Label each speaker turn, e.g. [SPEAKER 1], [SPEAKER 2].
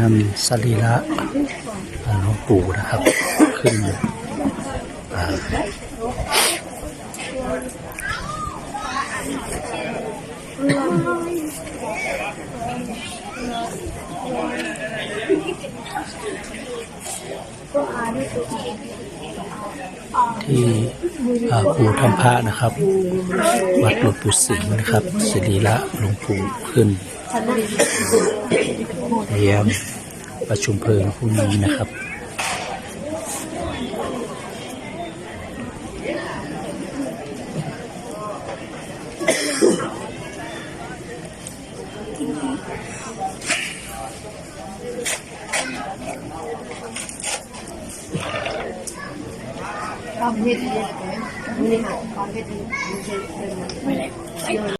[SPEAKER 1] นำสรีระหลวงปู่นะครับ ขึ้นก็อ่าที่อ่าปู่ทำพระนะครับ วัดหลวงปู่สิงห์นะครับสิริละหลวงปู่ขึ้นเตรียมประชุมเพลิงพรุ่งนี้นะครับ
[SPEAKER 2] ความเพศเยอะเล